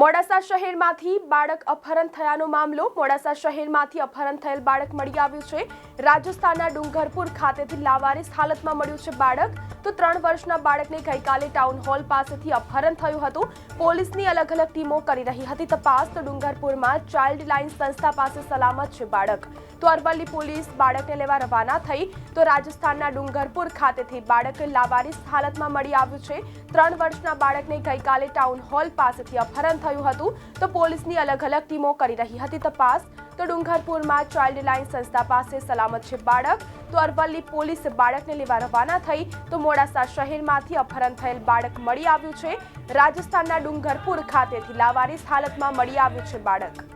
મોડાસા શહેરમાંથી બાળક અપહરણ થયાનો મામલો. મોડાસા શહેરમાંથી અપહરણ થયેલ બાળક મળી આવ્યું છે. રાજસ્થાનના ડુંગરપુર ખાતેથી લાવારીસ હાલતમાં મળ્યું છે બાળક. તો ત્રણ વર્ષના બાળકને ગઈકાલે ટાઉન હોલ પાસેથી અપહરણ થયું હતું. પોલીસની અલગ અલગ ટીમો કરી રહી હતી. તપાસ તો ડુંગરપુરમાં ચાઇલ્ડ લાઇન સંસ્થા પાસે સલામત છે બાળક. તો અરવલ્લી પોલીસ બાળકને લેવા રવાના થઈ. તો રાજસ્થાનના ડુંગરપુર ખાતેથી બાળક લાવારીસ હાલતમાં મળી આવ્યું છે. ત્રણ વર્ષના બાળકને ગઈકાલે ટાઉન હોલ પાસેથી અપહરણ થયું હતું તો પોલીસની અલગ અલગ ટીમો કરી રહી હતી તપાસ. તો ડુંગરપુરમાં ચાઇલ્ડ લાઇન સંસ્થા પાસે સલામત છે બાળક. તો અરવલ્લી પોલીસ બાળકને લેવા રવાના થઈ તો મોડાસા શહેરમાંથી અપહરણ થયેલ બાળક મળી આવ્યું છે. રાજસ્થાનના ડુંગરપુર ખાતેથી લાવારીસ હાલતમાં મળી આવ્યું છે બાળક.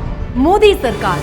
મોદી સરકાર